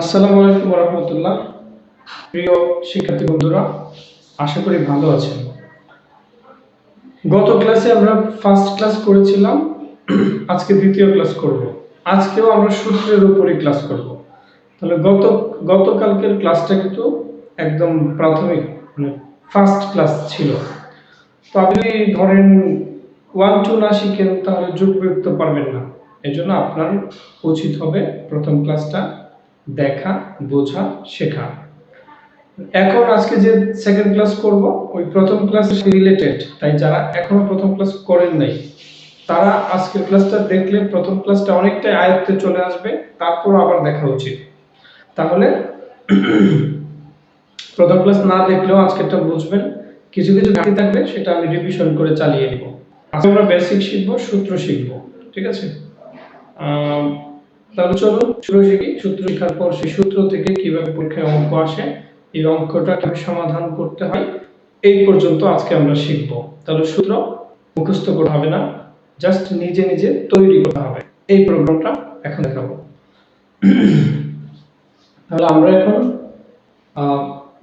আসসালামু আলাইকুম রহমতুল্লাহ প্রিয় শিক্ষার্থী বন্ধুরা, আশা করি ভালো আছেন। গত ক্লাসে আমরা ফার্স্ট ক্লাস করেছিলাম, আজকে দ্বিতীয় ক্লাস করব। আজকেও আমরা সূত্রের উপরে ক্লাস করব। তাহলে গত, গতকালকের ক্লাসটা কিন্তু একদম প্রাথমিক মানে ফার্স্ট ক্লাস ছিল। তো আপনি ধরেন ওয়ান টু না শিখেন, তাহলে যোগ বিয়োগ পারবেন না। এজন্য আপনার উচিত হবে প্রথম ক্লাসটা দেখা, বোঝা, শেখা। এখন আজকে যে সেকেন্ড ক্লাস করব, ওই প্রথম ক্লাস রিলেটেড তাই যারা এখনও প্রথম ক্লাস করেন নাই, তারা আজকের ক্লাসটা দেখলে প্রথম ক্লাসটা অনেকটাই আয়ত্তে চলে আসবে, তারপর আবার দেখা উচিত। তাহলে প্রথম ক্লাস না দেখলেও আজকেরটা বুঝবেন। কিছু কিছু ঘাটতি থাকবে, সেটা আমি রিভিশন করে চালিয়ে নিব। আজকে আমরা বেসিক শিখব, সূত্র শিখব, ঠিক আছে? তাহলে চলো সূত্র শিখি সূত্র শেখার পর সেই সূত্র থেকে কীভাবে পরীক্ষায় অঙ্ক আসে এই অঙ্কটা কীভাবে সমাধান করতে হয়, এই পর্যন্ত আজকে আমরা শিখব। তাহলে সূত্র মুখস্থ করতে হবে না জাস্ট নিজে নিজে তৈরি করতে হবে। এই প্রোগ্রামটা এখন দেখাবো। তাহলে আমরা এখন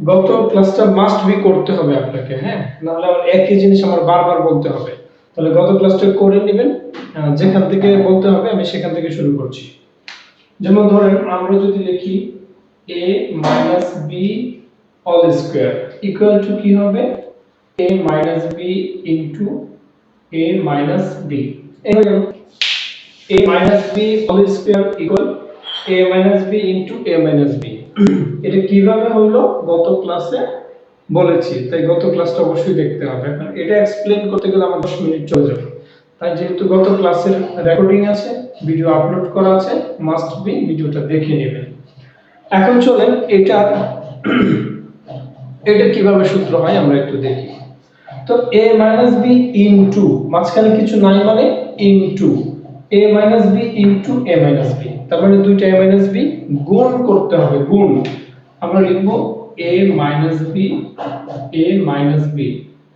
গত ক্লাসটা মাস্ট বি করতে হবে আপনাকে হ্যাঁ? নাহলে আমার একই জিনিস আমার বারবার বলতে হবে। তাহলে গত ক্লাসটা করে নেবেন যেখান থেকে বলতে হবে আমি সেখান থেকে শুরু করছি। যেমন ধরেন আমরা যদি লিখি a minus B all square equal to কি হবে? a minus B into a minus B a minus B all square equal a minus B into a minus B এটা কীভাবে হলো? গত ক্লাসে বলেছি, তাই গত ক্লাসটা অবশ্যই দেখতে হবে। এটা এক্সপ্লেন করতে গেলে আমার দশ মিনিট চলে যাবে। যেহেতু গত ক্লাসের রেকর্ডিং আছে ভিডিও আপলোড করা আছে মাস্ট বি ভিডিওটা দেখে নেবেন। এখন চলেন এটা এটা কীভাবে সূত্র হয় আমরা একটু দেখি। তো a মাইনাস বি ইনটু মাঝখানে কিছু নাই মানে into a minus B in into a minus B তার মানে দুইটা a মাইনাস বি গুণ করতে হবে, গুণ। আমরা লিখব a minus B a minus B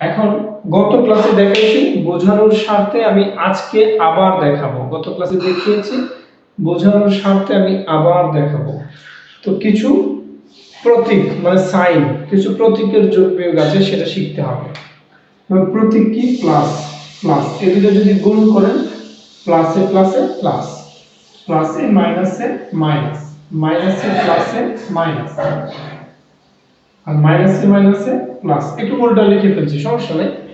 এখন গত ক্লাসে দেখাইছি বোঝানোর স্বার্থে আমি আজকে আবার দেখাবো। গত ক্লাসে দেখিয়েছি, বোঝানোর স্বার্থে আমি আবার দেখাবো। তো কিছু প্রতীক মানে সাইন, কিছু প্রতীকের যোগ আছে সেটা শিখতে হবে। প্রতীক কি? Plus plus. দুটো যদি গুণ করেন, প্লাসে প্লাসে প্লাস। প্লাসে মাইনাসে মাইনাস। মাইনাসে প্লাসে মাইনাস। আর মাইনাসে মাইনাসে প্লাস। একটু উল্টা লিখে ফেলছি, সমস্যা নেই।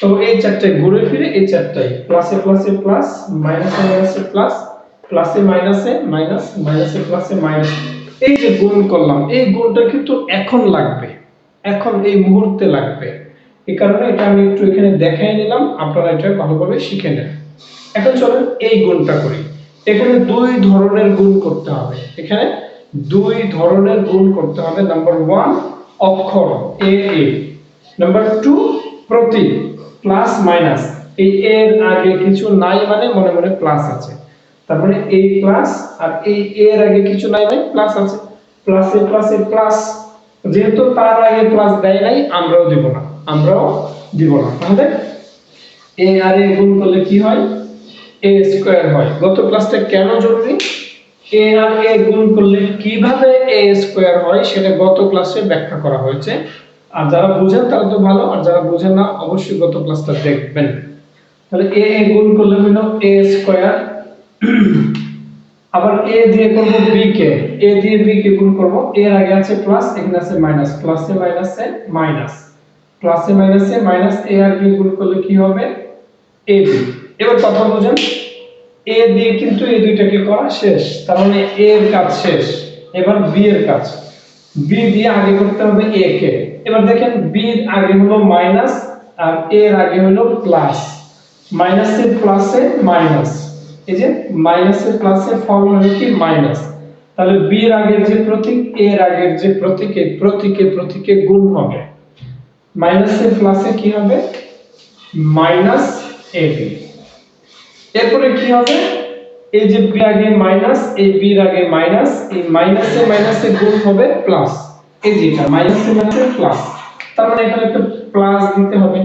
তো এই চারটায় ঘুরে ফিরে এই চারটায়। প্লাসে প্লাসে প্লাস মাইনাসে মাইনাসে প্লাস প্লাসে মাইনাসে মাইনাস মাইনাসে প্লাসে মাইনাস এই যে গুণ করলাম, এই গুণটা কিন্তু এখন লাগবে। এখন এই মুহূর্তে লাগবে। এই কারণে এটা আমি একটু এখানে দেখাই নিলাম, আপনারা এটা ভালোভাবে শিখে নেন। এখন চলেন এই গুণটা করি। এখানে দুই ধরনের গুণ করতে হবে। এখানে দুই ধরনের গুণ করতে হবে। নাম্বার ওয়ান অক্ষর এ এ নাম্বার টু প্রতীক। প্লাস মাইনাস এই এর আগে কিছু নাই মানে মনে মনে প্লাস আছে। তারপরে এই প্লাস আর এই এর আগে কিছু নাই মানে প্লাস আছে। প্লাসে প্লাসে প্লাস যেহেতু তার আগে প্লাস দেয় নাই, আমরাও দিব না। আমরাও দিব না। তাহলে এ আর এ গুণ করলে কি হয়? এ স্কোয়ার হয়। গত ক্লাসটা কেন জরুরি? এ আর এ গুণ করলে কীভাবে এ স্কোয়ার হয়? সেটা গত ক্লাসে ব্যাখ্যা করা হয়েছে। আর যারা বুঝেন তারা তো ভালো, আর যারা বুঝেন না, অবশ্যই গত ক্লাসটা দেখবেন। তাহলে এ এ গুণ করলে হলো এ স্কোয়ার আবার এ দিয়ে করব বি কে। এ দিয়ে বি কে গুণ করব। এর আগে আছে প্লাস এখানে আছে মাইনাস প্লাসে মাইনাসে মাইনাস প্লাসে মাইনাসে মাইনাস এ আর বি গুণ করলে কি হবে? এ বি এবার কথা বুঝেন। এ দিয়ে কিন্তু এই দুইটাকে করা শেষ। তার মানে এ এর কাজ শেষ। এবার বি এর কাজ। বি দিয়ে আগে করতে হবে এ কে। এবার দেখেন বি এর আগে হলো মাইনাস আর এ এর আগে হলো প্লাস মাইনাসে প্লাসে মাইনাস এই যে মাইনাসে প্লাসে ফর্ম হলো কি? মাইনাস তাহলে বি এর আগের যে প্রতীক এ এর আগের যে প্রতীক, প্রতীকে প্রতীকে গুণ হবে। মাইনাসে প্লাসে কি হবে? মাইনাস এ বি এরপরে কি হবে? এই যে বি আগে মাইনাস এই বি এর আগে মাইনাস এই মাইনাসে মাইনাসে গুণ হবে প্লাস এই যে এটা মাইনাসে মাইনাসে প্লাস তার মানে এখানে একটা প্লাস দিতে হবে।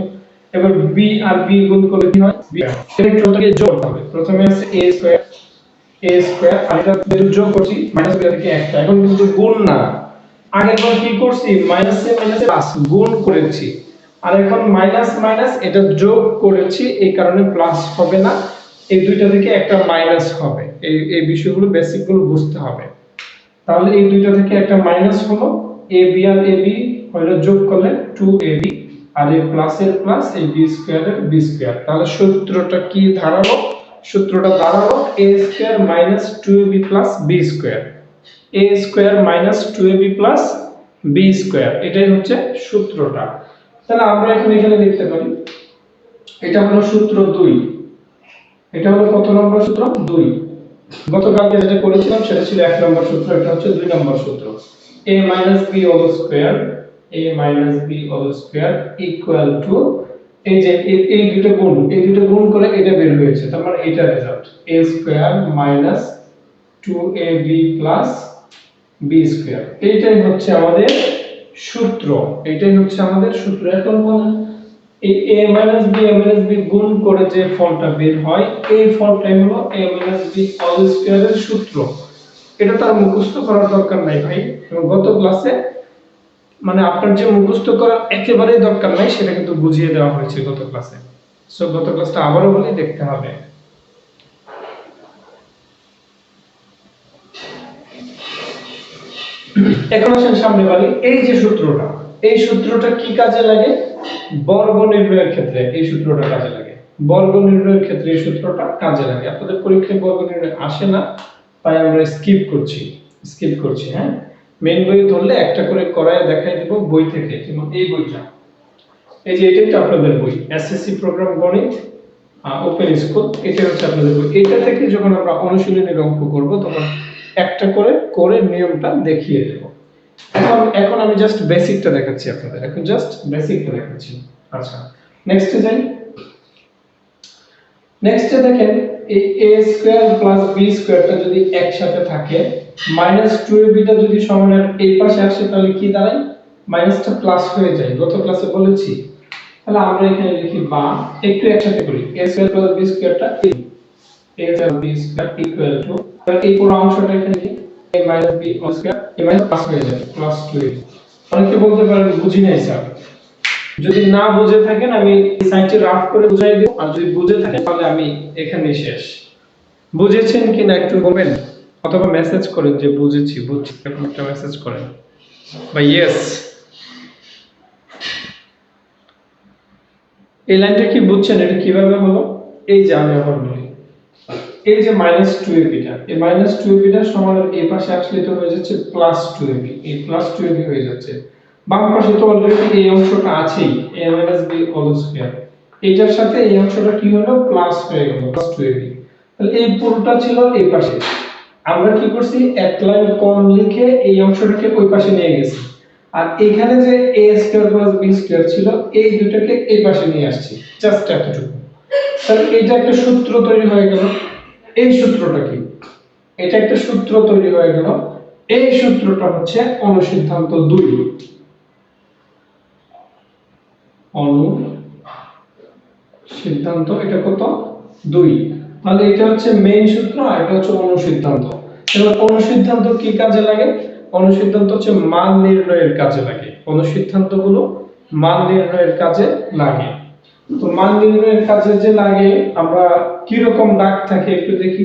এবার বি আর বি গুণ করলে কি হয়? বি এটা টোটালি যোগ হবে। প্রথমে আছে a স্কয়ার এ স্কয়ার আর এটা যেহেতু যোগ করছি মাইনাস দুই থেকে একটা। এখন কিন্তু গুণ না। আগের বার কি করছি? মাইনাসে মাইনাসে প্লাস গুণ করেছি। আর এখন মাইনাস মাইনাস এটা যোগ করেছি, এই কারণে প্লাস হবে না। এই দুইটা থেকে একটা মাইনাস হবে। এই এই বিষয়গুলো বেসিকগুলো বুঝতে হবে। তাহলে এই দুইটা থেকে একটা মাইনাস হলো। এ বি আর এ বি হলো যোগ করলে? টু এ বি আর এই প্লাসের প্লাস এই বি স্কোয়ারের বি স্কোয়ার তাহলে সূত্রটা কি দাঁড়াল সূত্রটা দাঁড়াল A square minus two A B plus B square A square minus two A B plus B square এটাই হচ্ছে সূত্রটা। তাহলে আমরা এখন এখানে লিখতে পারি, এটা হলো সূত্র দুই। এটা হলো কত নম্বর সূত্র? দুই। গতকালকে যেটা করেছিলাম সেটা ছিল এক নম্বর সূত্র, এটা হচ্ছে দুই নম্বর সূত্র। A minus B whole square a minus B whole square equal to এই যে, এই- দুটো গুণ, এই দুটো গুণ করে এটা বের হয়েছে, তার মানে এটা result a square minus 2ab plus b square এইটাই হচ্ছে আমাদের সূত্র, এইটাই হচ্ছে আমাদের সূত্র। এখন বলেন এই a minus b, a minus b গুণ করে যে ফলটা বের হয়, এই ফলটাই হলো a মাইনাস b হোল স্কয়ারের সূত্র। এটা তার মুখস্থ করার দরকার নাই ভাই। গত ক্লাসে মানে আপনার যে মুখস্থ করার একেবারেই দরকার নাই, সেটা কিন্তু বুঝিয়ে দেওয়া হয়েছে গত ক্লাসে সো গত ক্লাসটা আবারও বলে, দেখতে হবে। এখন আসেন সামনে বাড়ি। এই যে সূত্রটা, এই সূত্রটা কি কাজে লাগে? বর্গ নির্ণয়ের ক্ষেত্রে এই সূত্রটা কাজে লাগে। বর্গ নির্ণয়ের ক্ষেত্রে এই সূত্রটা কাজে লাগে। আপনাদের পরীক্ষায় বর্গ নির্ণয় আসে না। তাই আমরা স্কিপ করছি স্কিপ করছি হ্যাঁ? মেন বই ধরলে একটা করে করায় দেখাই দেব বই থেকে, যেমন এই বইটা। এই যে এটাই তো আপনাদের বই এসএসসি প্রোগ্রাম গণিত ওপেন স্কুল এটা হচ্ছে আপনাদের বই। এটা থেকে যখন আমরা অনুশীলনের অঙ্ক করব, তখন একটা করে করে নিয়মটা দেখিয়ে দেব। এখন এখন আমি জাস্ট বেসিকটা দেখাচ্ছি আপনাদের, এখন জাস্ট বেসিকটা দেখাচ্ছি। আচ্ছা নেক্সটে যাই। নেক্সটে দেখেন এই স্কয়ার প্লাস যদি একসাথে থাকে মাইনাস এ যদি সমানের এই পাশে আসে, তাহলে কি দাঁড়ায়? মাইনাসটা প্লাস হয়ে যায়। গত ক্লাসে বলেছি। তাহলে আমরা এখানে লিখি বা, একটু একসাথে করি। Square plus square equal to এই পুরো অংশটা এখানে a minus a minus plus হয়ে যাবে প্লাস 2a অনেকে বলতে পারেন, বুঝি নাই স্যার যদি না বুঝে থাকেন, আমি এই সাইনটি রাফ করে বুঝাই দেব। আর যদি বুঝে থাকেন, তাহলে আমি এখানেই শেষ বুঝেছেন কি না একটু বলবেন? অথবা মেসেজ করেন যে বুঝেছি, বুঝছি। এরকম একটা মেসেজ করেন। বা ইয়েস এই লাইনটা কি বুঝছেন? এটা কীভাবে হলো? এই যে আমি আবার বলি। এই যে মাইনাস টু এবিটা এই মাইনাস টু এবিটা সমান এই পাশে আসলে তো হয়ে যাচ্ছে প্লাস টু এবি এই প্লাস টু এবি হয়ে যাচ্ছে। বাম পাশে তো অলরেডি এই অংশটা আছেই, a minus B whole square এইটার সাথে এই অংশটা কি হলো? প্লাস হয়ে গেল প্লাস টু এবি তাহলে এই পুরোটা ছিল এই পাশে। আমরা কি করছি? এক লাইন কম লিখে এই অংশটাকে ওই পাশে নিয়ে গেছি। আর এখানে যে a square plus b square ছিল, এই দুটোকে এই পাশে নিয়ে আসছি জাস্ট এতটুকু। তাহলে এটা একটা সূত্র তৈরি হয়ে গেল। এই সূত্রটা কি? এটা একটা সূত্র তৈরি হয়ে গেল। এই সূত্রটা হচ্ছে অনুসিদ্ধান্ত দুই। অনু সিদ্ধান্ত, এটা কত? দুই। তাহলে এটা হচ্ছে মেইন সূত্র আর এটা হচ্ছে অনুসিদ্ধান্ত এবার অনুসিদ্ধান্ত কি কাজে লাগে? অনুসিদ্ধান্ত হচ্ছে মান নির্ণয়ের কাজে লাগে। অনুসিদ্ধান্তগুলো মান নির্ণয়ের কাজে লাগে। তো মান নির্ণয়ের কাজে যে লাগে, আমরা কি রকম ডাক থাকে একটু দেখি।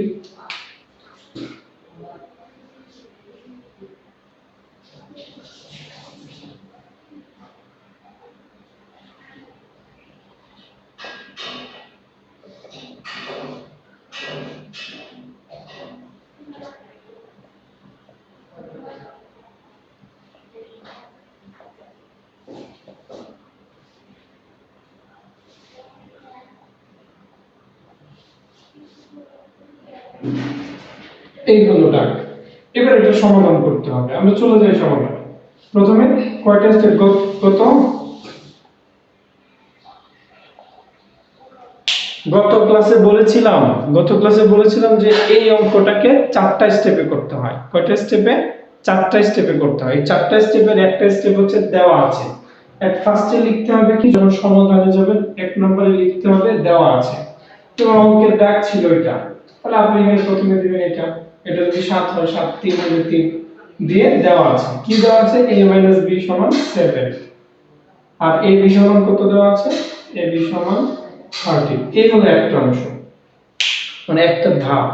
এই হলো ডাক। এবার এটা সমাধান করতে হবে। আমরা চলে যাই সমাধান। প্রথমে কয়টা স্টেপ কত গত। ক্লাসে বলেছিলাম, গত ক্লাসে বলেছিলাম যে এই অঙ্কটাকে চারটা স্টেপে করতে হয়। কয়টা স্টেপে চারটা স্টেপে করতে হয়। এই চারটা স্টেপের একটা স্টেপ হচ্ছে দেওয়া আছে। এক ফার্স্টে লিখতে হবে কি? যখন সমাধানে যাবেন, এক নম্বরে লিখতে হবে দেওয়া আছে। তো অঙ্কের ডাক ছিল এটা। তাহলে আপনি এখানে প্রথমে দিবেন এটা। এটা যদি সাত হয়, সাত, তিন হলে তিন দিয়ে দেওয়া আছে। কি দেওয়া আছে? A সমান সেভেন আর a বি সমান কত দেওয়া আছে? A বি সমান এই হলো একটা অংশ। মানে একটা ধাপ।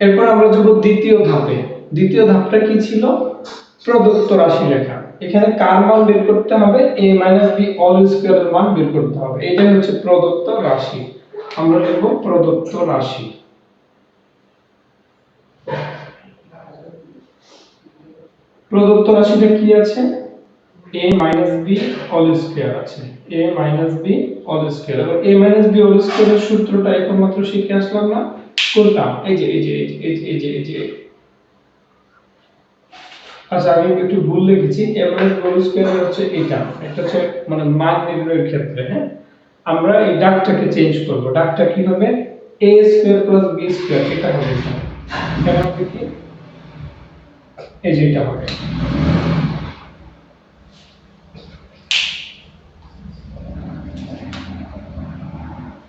এরপর আমরা যাব দ্বিতীয় ধাপে। দ্বিতীয় ধাপটা কি ছিল? প্রদত্ত রাশি লেখা এখানে কার মান বের করতে হবে? A বি অল স্কয়ার এর মান বের করতে হবে। এটাই হচ্ছে প্রদত্ত রাশি। আমরা লিখব প্রদত্ত রাশি। প্রদত্ত রাশিটা কি আছে? A minus B all square আছে। A minus B all square এবার a মাইনাস বি অল স্কয়ারের সূত্রটা এখন মাত্র শিখে আসলাম না? যে, এই যে এই যে এই যে এই যে এই যে। আচ্ছা আমি একটু ভুল লিখেছি। A minus B all square হচ্ছে এটা। এটা হচ্ছে মানে মান নির্ণয়ের ক্ষেত্রে হ্যাঁ? আমরা এই ডাকটাকে চেঞ্জ করব। ডাকটা কি হবে? A square plus b square এটা হবে এখানে এখানে হবে কি এই যে এটা হবে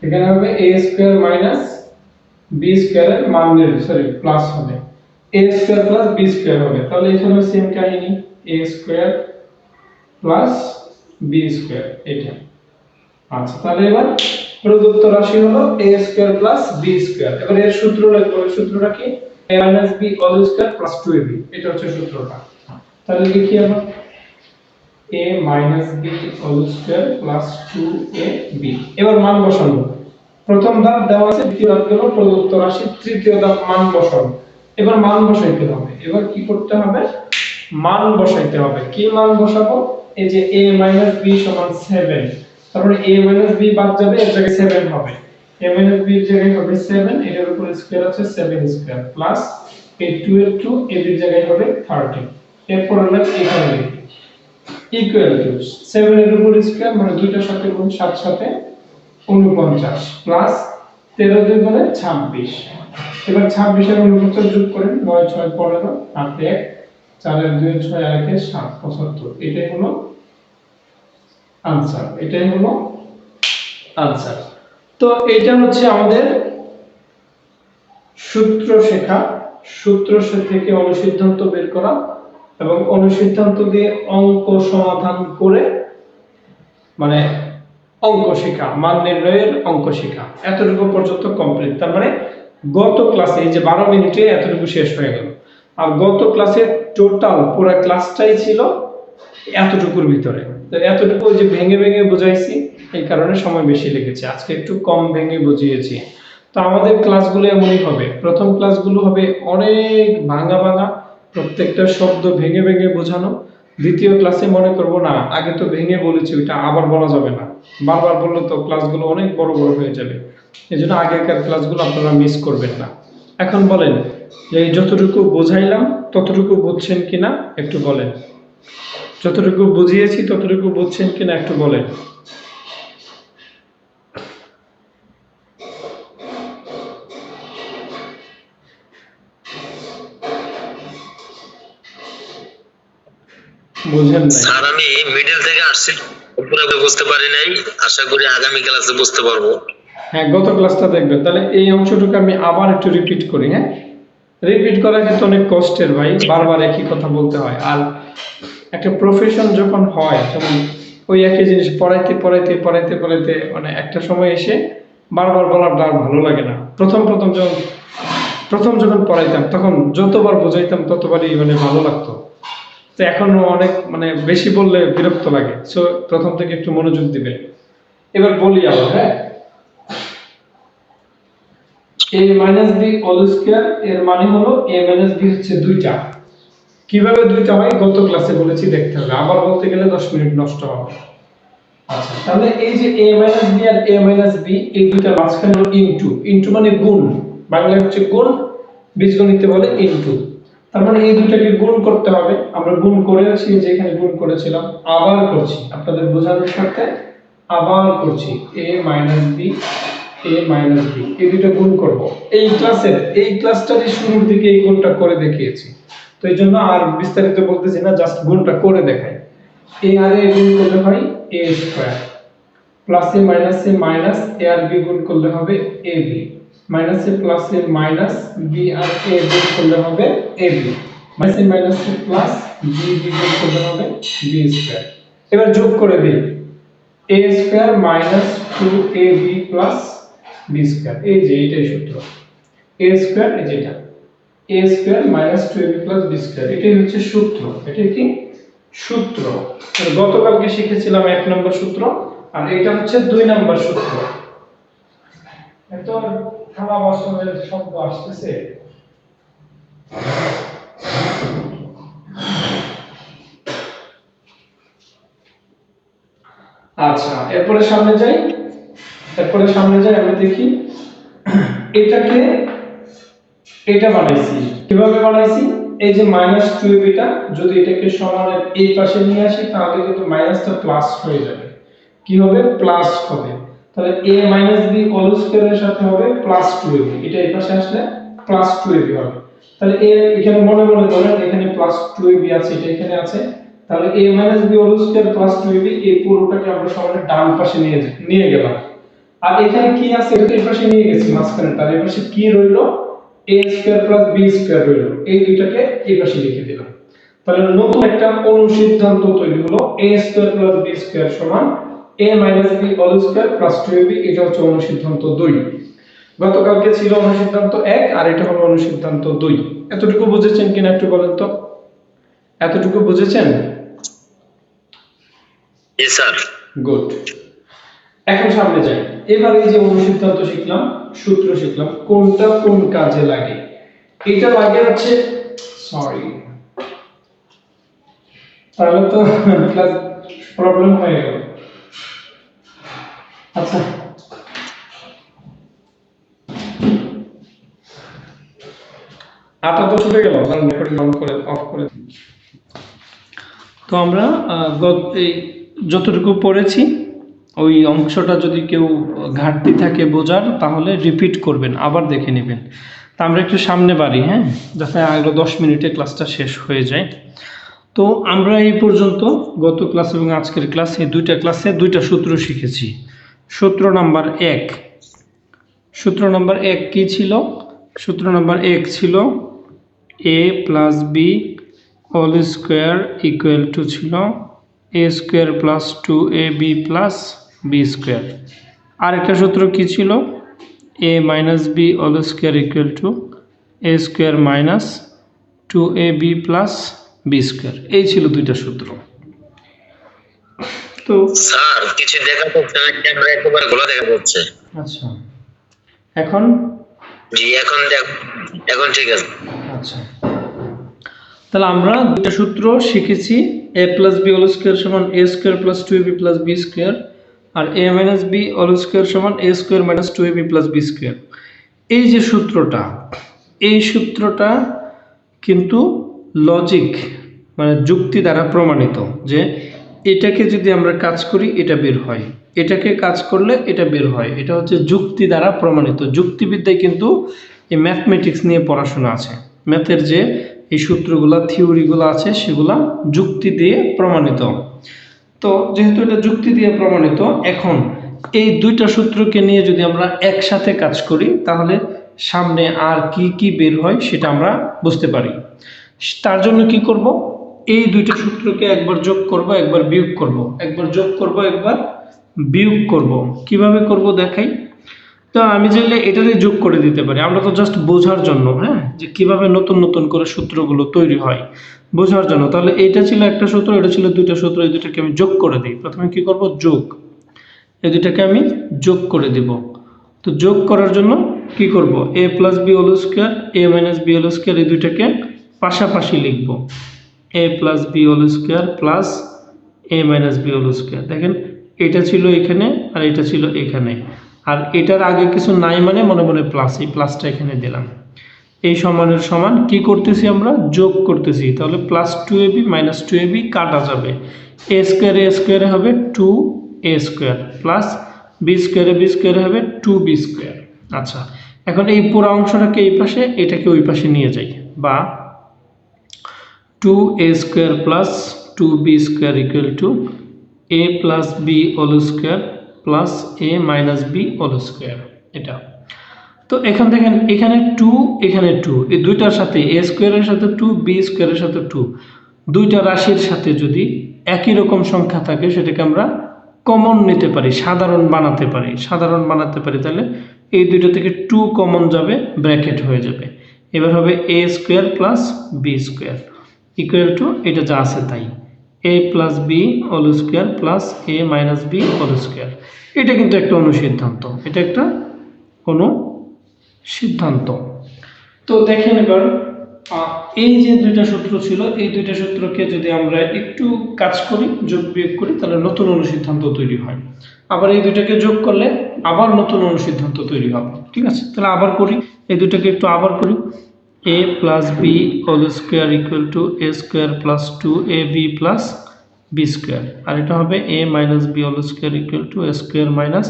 এখানে হবে a স্কয়ার মাইনাস b স্কয়ারের মান সরি প্লাস হবে a square plus b square হবে তাহলে এখানে সেম কাহিনী a square plus b square এটা আচ্ছা তাহলে এবার প্রদত্ত রাশি হলো a square plus b square এবার এর সূত্র সূত্রটা কি? a minus b all square plus 2ab এটা হচ্ছে সূত্রটা। তাহলে লিখি আমরা। a minus b whole square plus 2ab এবার মান বসানো। প্রথম ধাপ দেওয়া আছে, দ্বিতীয় ধাপ গেল, প্রদত্ত রাশি, তৃতীয় ধাপ মান বসানো। এবার মান বসাইতে হবে। এবার কি করতে হবে? মান বসাইতে হবে। কি মান বসাবো? এই যে a মাইনাস b সমান 7 তারপরে a মাইনাস b বাদ যাবে, এর জায়গায় 7 হবে। A মাইনাস b এর জায়গায় হবে 7 এটার উপর স্কয়ার আছে 7 স্কয়ার প্লাস এই 2 এর 2 এর জায়গায় হবে 30 এরপর আমরা এখানে লিখি ইকুয়াল টু 7 এর উপর স্কয়ার মানে দুইটার সাথে গুণ 7 সাথে 49 প্লাস 13 দুই গুণে 26 এবার 26 এর 49 যোগ করেন 9 6 15 8 1 4 এর 2 6 আর 1 7 75 এটাই হলো আনসার এটাই হলো আনসার তো এটা হচ্ছে আমাদের সূত্র শেখা। সূত্র থেকে অনুসিদ্ধান্ত বের করা এবং অনুসিদ্ধান্ত দিয়ে অঙ্ক সমাধান করে মানে অঙ্ক শেখা, মান নির্ণয়ের অঙ্ক শেখা। এতটুকু পর্যন্ত কমপ্লিট তার মানে গত ক্লাসে এই যে বারো মিনিটে এতটুকু শেষ হয়ে গেল। আর গত ক্লাসে টোটাল পুরো ক্লাসটাই ছিল এতটুকুর ভিতরে। তো এতটুকু যে ভেঙে ভেঙে বুঝাইছি, এই কারণে সময় বেশি লেগেছে। আজকে একটু কম ভেঙে বুঝিয়েছি। তো আমাদের ক্লাসগুলো এমনই হবে। প্রথম ক্লাসগুলো হবে অনেক ভাঙা ভাঙা, প্রত্যেকটা শব্দ ভেঙে ভেঙে বোঝানো। দ্বিতীয় ক্লাসে মনে করব, না, আগে তো ভেঙে বলেছি, ওইটা আবার বলা যাবে না। বারবার বললে তো ক্লাসগুলো অনেক বড় বড় হয়ে যাবে। এই জন্য আগেকার ক্লাসগুলো আপনারা মিস করবেন না। এখন বলেন যে যতটুকু বোঝাইলাম, ততটুকু বুঝছেন কিনা, একটু বলেন। যতটুকু বুঝিয়েছি ততটুকু বুঝছেন কিনা একটু বলেন। বুঝেন স্যার আমি মিডল থেকে আসছি উপরে বুঝতে পারি নাই। আশা করি আগামী ক্লাসে বুঝতে পারব। হ্যাঁ গত ক্লাসটা দেখবেন। তাহলে এই অংশটুকু আমি আবার একটু রিপিট করি হ্যাঁ? রিপিট করা কিন্তু অনেক কষ্টের ভাই বারবার একই কথা বলতে হয়। আর একটা প্রফেশন যখন হয় যেমন ওই একই জিনিস পড়াইতে পড়াইতে পড়াইতে পড়াইতে মানে একটা সময় এসে বারবার বলাটা আর ভালো লাগে না। প্রথম প্রথম যখন প্রথম যখন পড়াইতাম, তখন যতবার বোঝাইতাম ততবারই মানে ভালো লাগতো। তো এখনও অনেক মানে বেশি বললে বিরক্ত লাগে। সো প্রথম থেকে একটু মনোযোগ দিবে। এবার বলি আবার হ্যাঁ? A minus B all square এর মানে হলো a মাইনাস বি হচ্ছে দুইটা। কীভাবে দুইটা হয়? গত ক্লাসে বলেছি দেখতে হবে। আবার বলতে গেলে 10 মিনিট নষ্ট হবে। আচ্ছা তাহলে এই যে a বি আর a বি এই দুইটা মাঝখানে ইনটু ইনটু মানে গুণ। বাংলায় হচ্ছে গুণ, বীজগণিতে বলে ইনটু তার মানে এই দুইটাকে গুণ করতে হবে। আমরা গুণ করেছি যে এখানে গুণ করেছিলাম, আবার করছি। আপনাদের বোঝানোর সাথে আবার করছি। A বি a বি এই দুটো গুণ করব। এই ক্লাসের এই ক্লাসটারই শুরুর দিকে এই গুণটা করে দেখিয়েছি। তো এই জন্য আর বিস্তারিত বলতেছি না জাস্ট গুণটা করে দেখাই। এ আর এ গুণ করলে হয় A square plus A minus A minus A R B গুণ করলে হবে A B minus A plus A minus B R A যোগ করলে হবে A B minus A minus A plus B B যোগ করলে হবে বি স্কয়ার এবার যোগ করে দিই। A square minus two A B plus B square এই যে এইটাই সূত্র। এ স্কয়ার এই যেটা A square minus two A B plus B square এটাই হচ্ছে সূত্র এটা কি? সূত্র। গতকালকে শিখেছিলাম এক নম্বর সূত্র আর এটা হচ্ছে দুই নম্বর সূত্র। এত থালা বাসনের শব্দ আসতেছে। আচ্ছা এরপরে সামনে যাই এরপরে সামনে যাই আমরা দেখি এটাকে এটা বানাইছি। কীভাবে বানাইছি? এই যে মাইনাস টু এটা যদি এটাকে সমানের এই পাশে নিয়ে আসি, তাহলে কিন্তু মাইনাসটা প্লাস হয়ে যাবে। কি হবে? প্লাস হবে। তাহলে a মাইনাস বি হোল স্কয়ারের সাথে হবে প্লাস টু এ এটা এই পাশে আসলে প্লাস টু এ হবে। তাহলে a এখানে মনে মনে ধরেন এখানে প্লাস টু এ আছে, এটা এখানে আছে। তাহলে A minus B whole square plus two A এই পুরোটাকে আমরা সমানে ডান পাশে নিয়ে নিয়ে গেলাম। আর এখানে কি আছে? এটা এই পাশে নিয়ে গেছি মাঝখানে। তাহলে এই পাশে কি রইল? A square plus b square রইল। এই দুইটাকে এই পাশে লিখে দিলাম। তাহলে নতুন একটা অনুসিদ্ধান্ত তৈরি হলো। a square plus b square সমান a minus square plus 2ab এটা হচ্ছে অনুসিদ্ধান্ত 2 গতকালকে ছিল অনুসিদ্ধান্ত 1 আর এটা হলো অনুসিদ্ধান্ত 2 এতটুকু বুঝেছেন কিনা একটু বলেন তো? এতটুকু বুঝেছেন? গুড এখন সামনে যাই। এবার এই যে অনুসিদ্ধান্ত শিখলাম, সূত্র শিখলাম, কোনটা কোন কাজে লাগে? এটা লাগে হচ্ছে সরি তাহলে তো ক্লাস প্রবলেম হয়ে গেল। আচ্ছা। আটা তো ছুটে গেল রেকর্ডিং অন করে অফ করে তো আমরা যতটুকু পড়েছি ওই অংশটা যদি কেউ ঘাটতি থাকে বোঝার, তাহলে রিপিট করবেন, আবার দেখে নেবেন। তা আমরা একটু সামনে বাড়ি হ্যাঁ? যাতে আরও দশ মিনিটে ক্লাসটা শেষ হয়ে যায়। তো আমরা এই পর্যন্ত গত ক্লাস এবং আজকের ক্লাস, এই দুইটা ক্লাসে দুইটা সূত্র শিখেছি। সূত্র নাম্বার এক। সূত্র নাম্বার এক কি ছিল? সূত্র নাম্বার এক ছিল A plus B whole square equal to ছিল A square plus two A B plus B square আরেকটা সূত্র কি ছিল? A minus B whole square equal to A square minus two A B plus B square এই ছিল দুইটা সূত্র। তো স্যার কিছু দেখা যাচ্ছে না ক্যামেরা একেবারে খোলা দেখা যাচ্ছে। আচ্ছা। এখন? জি এখন দেখ এখন ঠিক আছে। আচ্ছা। তাহলে আমরা দুটো সূত্র শিখেছি A plus B whole square সমান A square plus two B plus B square R A minus B all square সমান A square minus two A B plus B square এই যে সূত্রটা, এই সূত্রটা কিন্তু লজিক মানে যুক্তি দ্বারা প্রমাণিত যে এটাকে যদি আমরা কাজ করি, এটা বের হয়। এটাকে কাজ করলে এটা বের হয়। এটা হচ্ছে যুক্তি দ্বারা প্রমাণিত। যুক্তিবিদ্যায় কিন্তু এই ম্যাথমেটিক্স নিয়ে পড়াশোনা আছে। ম্যাথের যে এই সূত্রগুলা থিওরিগুলো আছে, সেগুলা যুক্তি দিয়ে প্রমাণিত। তো যেহেতু এটা যুক্তি দিয়ে প্রমাণিত, এখন এই দুইটা সূত্রকে নিয়ে যদি আমরা একসাথে কাজ করি, তাহলে সামনে আর কি কি বের হয় সেটা আমরা বুঝতে পারি। তার জন্য কি করব? এই দুইটা সূত্রকে একবার যোগ করব, একবার বিয়োগ করব। একবার যোগ করব, একবার বিয়োগ করব। কীভাবে করব দেখাই? তো আমি চাইলে এটারই যোগ করে দিতে পারি। আমরা তো জাস্ট বোঝার জন্য হ্যাঁ? যে কীভাবে নতুন নতুন করে সূত্রগুলো তৈরি হয়। বোঝার জন্য। তাহলে এইটা ছিল একটা সূত্র, এটা ছিল দুইটা সূত্র, এই দুটাকে আমি যোগ করে দিই। প্রথমে কি করব? যোগ। এই দুটাকে আমি যোগ করে দিব। তো যোগ করার জন্য কি করব? A plus B whole square A minus B whole square এই দুইটাকে পাশাপাশি লিখব। A plus B whole square plus A minus B whole square দেখেন, এটা ছিল এখানে আর এটা ছিল এখানে। আর এটার আগে কিছু নাই মানে মনে মনে প্লাস এই প্লাসটা এখানে দিলাম। এই সমানের সমান কি করতেছি আমরা? যোগ করতেছি। তাহলে plus two A B minus two A B কাটা যাবে। এ স্কোয়ারে এ স্কোয়ারে হবে two A square plus B স্কোয়ারে বি স্কোয়ারে হবে টু বি স্কোয়ার আচ্ছা এখন এই পুরো অংশটাকে এই পাশে, এটাকে ওই পাশে নিয়ে যাই। বা two A square plus two B square equal to A plus B all square plus A minus B all square এটা। তো এখান থেকে এখানে টু এখানে টু এই দুইটার সাথে এ স্কোয়ারের সাথে টু বি স্কোয়ারের সাথে টু দুইটা রাশির সাথে যদি একই রকম সংখ্যা থাকে, সেটাকে আমরা কমন নিতে পারি, সাধারণ বানাতে পারি। সাধারণ বানাতে পারি, তাহলে এই দুইটা থেকে টু কমন যাবে ব্র্যাকেট হয়ে যাবে। এবার হবে A square plus B square equal to এটা যা আছে তাই। A plus B all square plus A minus B all square এটা কিন্তু একটা অনুসিদ্ধান্ত। এটা একটা কোনো সিদ্ধান্ত। তো দেখেন এবার এই যে দুইটা সূত্র ছিল, এই দুইটা সূত্রকে যদি আমরা একটু কাজ করি, যোগ বিয়োগ করি, তাহলে নতুন অনুসিদ্ধান্ত তৈরি হয়। আবার এই দুইটাকে যোগ করলে আবার নতুন অনুসিদ্ধান্ত তৈরি হবে। ঠিক আছে? তাহলে আবার করি। এই দুইটাকে একটু আবার করি। A plus B whole square equal to A square plus two A B plus B square আর এটা হবে A minus B whole square equal to A square minus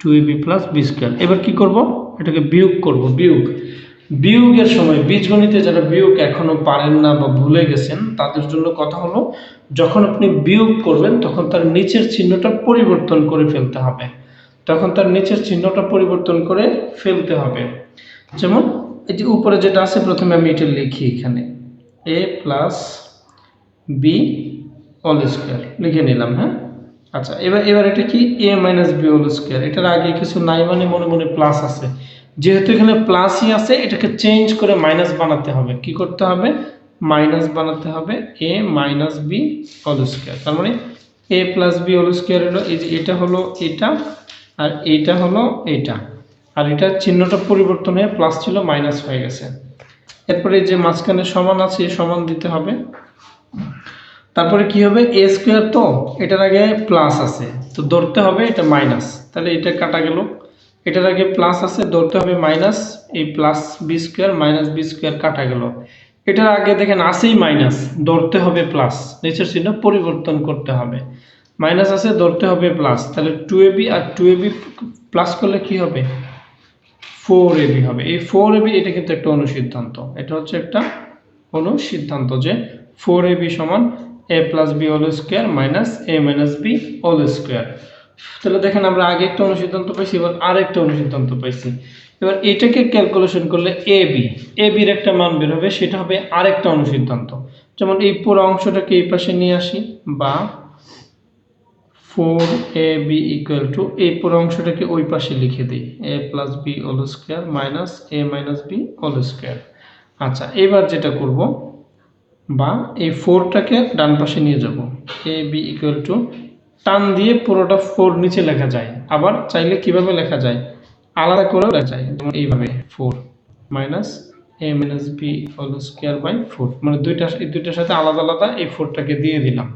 two A B plus B square এবার কি করব? এটাকে বিয়োগ করব, বিয়োগ। বিয়োগের সময় বীজগণিতে যারা বিয়োগ এখনও পারেন না বা ভুলে গেছেন, তাদের জন্য কথা হলো, যখন আপনি বিয়োগ করবেন, তখন তার নিচের চিহ্নটা পরিবর্তন করে ফেলতে হবে। তখন তার নিচের চিহ্নটা পরিবর্তন করে ফেলতে হবে। যেমন যে উপরে যেটা আছে, প্রথমে আমি এটা লিখি এখানে। A plus B all square লিখে নিলাম হ্যাঁ? আচ্ছা এবার এবার এটা কি A minus B whole square এটার আগে কিছু নাই মানে মনে মনে প্লাস আছে। যেহেতু এখানে প্লাসই আছে, এটাকে চেঞ্জ করে মাইনাস বানাতে হবে। কি করতে হবে? মাইনাস বানাতে হবে A minus B whole square তার মানে A plus B whole square হলো, এই যে এটা হলো এটা, আর এইটা হলো এটা। আর এটা চিহ্নটা পরিবর্তন হয়ে প্লাস ছিল মাইনাস হয়ে গেছে। এরপরে যে মাঝখানে সমান আছে সমান দিতে হবে। তারপরে কি হবে? এ স্কোয়ার তো এটার আগে প্লাস আছে। তো ধরতে হবে এটা মাইনাস তাহলে এটা কাটা গেল। এটার আগে প্লাস আছে, ধরতে হবে মাইনাস এই plus B square minus B square কাটা গেল। এটার আগে দেখেন আসেই মাইনাস ধরতে হবে প্লাস নিচের চিহ্ন পরিবর্তন করতে হবে। মাইনাস আছে, ধরতে হবে প্লাস তাহলে টু এ বি আর টু এ বি প্লাস করলে কি হবে? ফোর এবি হবে। এই ফোর এবি এটা কিন্তু একটা অনুসিদ্ধান্ত। এটা হচ্ছে একটা অনুসিদ্ধান্ত যে ফোর এবি সমান A plus B whole square minus A minus B whole square তাহলে দেখেন আমরা আগে একটা অনুসিদ্ধান্ত পাইছি, এবার আরেকটা অনুসিদ্ধান্ত পাইছি। এবার এটাকে ক্যালকুলেশন করলে এ বি এ বির একটা মান বের হবে, সেটা হবে আরেকটা অনুসিদ্ধান্ত। যেমন এই পুরো অংশটাকে এই পাশে নিয়ে আসি, বা four A B equal to এই পুরো অংশটাকে ওই পাশে লিখে দিই। A plus B whole square minus A minus B whole square আচ্ছা এবার যেটা করব বা এই ফোরটাকে ডান পাশে নিয়ে যাব। এ বি ইকুয়াল টু টান দিয়ে পুরোটা ফোর নিচে লেখা যায়। আবার চাইলে কীভাবে লেখা যায়? আলাদা করেও লেখা যায়। যেমন এইভাবে four minus A minus B whole square by four মানে দুইটা, এই দুইটার সাথে আলাদা আলাদা এই ফোরটাকে দিয়ে দিলাম।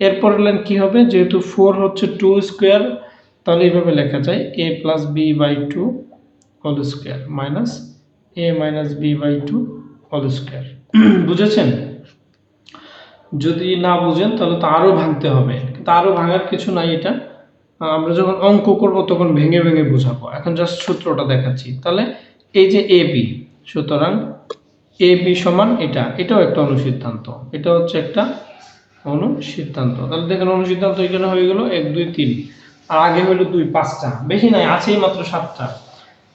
এরপর লাইন কি হবে? যেহেতু ফোর হচ্ছে টু স্কোয়ার তাহলে এইভাবে লেখা যায়। A plus B by two whole square minus A minus B by two whole square বুঝেছেন? যদি না বুঝেন, তাহলে তো আরও ভাঙতে হবে। কিন্তু আরও ভাঙার কিছু নাই এটা। আমরা যখন অঙ্ক করব, তখন ভেঙে ভেঙে বোঝাবো। এখন জাস্ট সূত্রটা দেখাচ্ছি। তাহলে এই যে এ বি, সুতরাং এ বি সমান এটা। এটাও একটা অনুসিদ্ধান্ত। এটা হচ্ছে একটা অনুসিদ্ধান্ত। তাহলে দেখেন অনুসিদ্ধান্ত এখানে হয়ে গেল এক, দুই, তিন। আর আগে হলো দুই, পাঁচটা। বেশি নাই আছেই মাত্র সাতটা।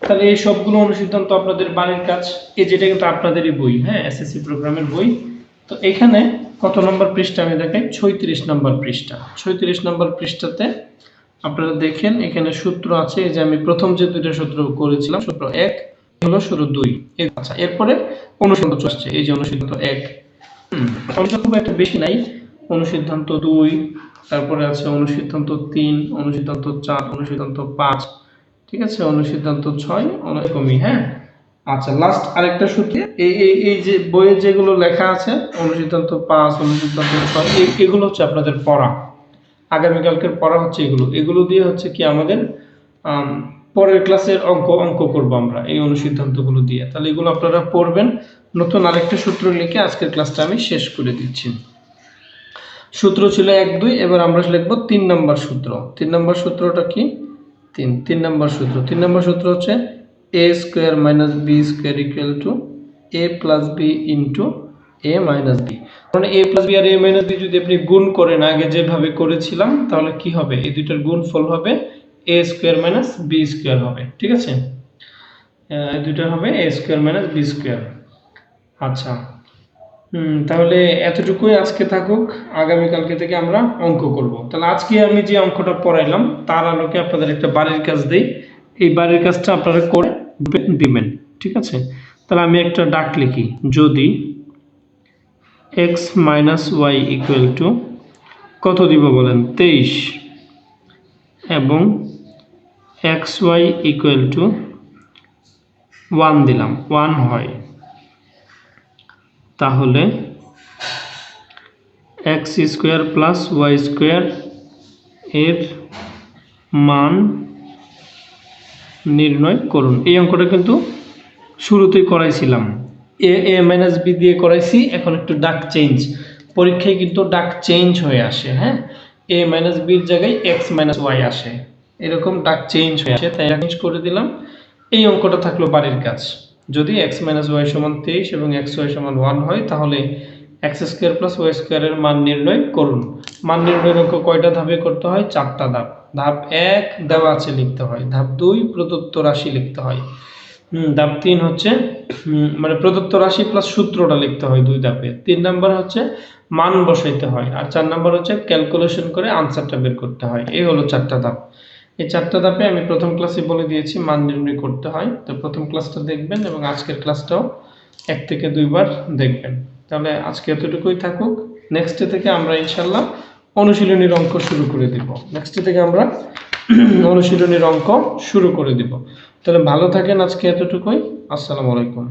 তাহলে এই সবগুলো অনুসিদ্ধান্ত আপনাদের বাড়ির কাজ। এই যেটা কিন্তু আপনাদেরই বই হ্যাঁ এসএসসি প্রোগ্রামের বই। তো এখানে কত নম্বর পৃষ্ঠা? আমি দেখাই ছয়ত্রিশ নম্বর পৃষ্ঠা। ছয়ত্রিশ নম্বর পৃষ্ঠাতে আপনারা দেখেন, এখানে সূত্র আছে যে আমি প্রথম যে দুইটা সূত্র করেছিলাম, সূত্র এক হলো শুরু দুই। আচ্ছা এরপরে অনুসিদ্ধান্ত আসছে এই যে অনুসিদ্ধান্ত এক। অনুসিদ্ধান্ত খুব একটা বেশি নাই। অনুসিদ্ধান্ত দুই, তারপরে আছে অনুসিদ্ধান্ত তিন, অনুসিদ্ধান্ত চার, অনুসিদ্ধান্ত পাঁচ, ঠিক আছে? অনুসিদ্ধান্ত ছয় এরকমই হ্যাঁ? আচ্ছা লাস্ট আরেকটা সূত্র, এই এই এই যে বইয়ে যেগুলো লেখা আছে, অনুসিদ্ধান্ত পাঁচ, অনুসিদ্ধান্ত ছয় এগুলো হচ্ছে আপনাদের পড়া। আগামীকালকের পড়া হচ্ছে এগুলো। এগুলো দিয়ে হচ্ছে কি আমাদের পরের ক্লাসের অঙ্ক অঙ্ক করব আমরা এই অনুসিদ্ধান্তগুলো দিয়ে। তাহলে এগুলো আপনারা পড়বেন। নতুন আরেকটা সূত্র লিখে আজকের ক্লাসটা আমি শেষ করে দিচ্ছি। সূত্র ছিল এক, দুই, এবার আমরা লিখব তিন নম্বর সূত্র। তিন নম্বর সূত্রটা কি? তিন তিন নম্বর সূত্র। তিন নম্বর সূত্র হচ্ছে A square minus B square equal to A plus B into A minus B মানে এ প্লাস বি আর এ মাইনাস বি যদি আপনি গুণ করেন আগে যেভাবে করেছিলাম তাহলে কি হবে? এই দুইটার গুণফল হবে A square minus B square হবে ঠিক আছে? এই দুইটা হবে A square minus B square আচ্ছা। হুম, তাহলে এতটুকুই আজকে থাকুক আগামীকালকে থেকে আমরা অঙ্ক করব। তাহলে আজকে আমি যে অঙ্কটা পড়াইলাম তার আলোকে আপনাদের একটা বাড়ির কাজ দেই। এই বাড়ির কাজটা আপনারা করে দিবেন, ঠিক আছে? তাহলে আমি একটা ডাক লিখি, যদি X minus Y equal to কত দিব বলেন? তেইশ। এবং X Y equal to one দিলাম ওয়ান হয়। তাহলে X square plus Y square এর মান নির্ণয় করুন। এই অঙ্কটা কিন্তু শুরুতেই করাইছিলাম। এ এ মাইনাস বি দিয়ে করাইছি, এখন একটু ডাক চেঞ্জ পরীক্ষায় কিন্তু ডাক চেঞ্জ হয়ে আসে হ্যাঁ? এ মাইনাস বির জায়গায় এক্স মাইনাস ওয়াই আসে। এরকম ডাক চেঞ্জ হয়ে আসে, তাই চেঞ্জ করে দিলাম। এই অঙ্কটা থাকল বাড়ির কাজ। যদি এক্স মাইনাস ওয়াই সমান তেইশ এবং এক্স ওয়াই সমান ওয়ান হয়, তাহলে এক্স স্কোয়ার প্লাস ওয়াই স্কোয়ারের মান নির্ণয় করুন। মান নির্ণয়ের অঙ্ক কয়টা ধাপে করতে হয়? চারটা ধাপ। ধাপ এক দেওয়া আছে লিখতে হয়, ধাপ দুই প্রদত্ত রাশি লিখতে হয়। ধাপ তিন হচ্ছে মানে প্রদত্ত রাশি প্লাস সূত্রটা লিখতে হয় দুই ধাপে। তিন নাম্বার হচ্ছে মান বসাইতে হয় আর চার নাম্বার হচ্ছে ক্যালকুলেশন করে আনসারটা বের করতে হয়। এই হলো চারটা ধাপ। এই চারটা ধাপে আমি প্রথম ক্লাসে বলে দিয়েছি মান নির্ণয় করতে হয়। তো প্রথম ক্লাসটা দেখবেন এবং আজকের ক্লাসটাও এক থেকে দুইবার দেখবেন। তাহলে আজকে এতটুকুই থাকুক। নেক্সট থেকে আমরা ইনশাল্লাহ অনুশীলনীর অঙ্ক শুরু করে দিব। নেক্সট থেকে আমরা অনুশীলনীর অঙ্ক শুরু করে দিব। তাহলে ভালো থাকেন আজকে এতটুকুই। আসসালামু আলাইকুম।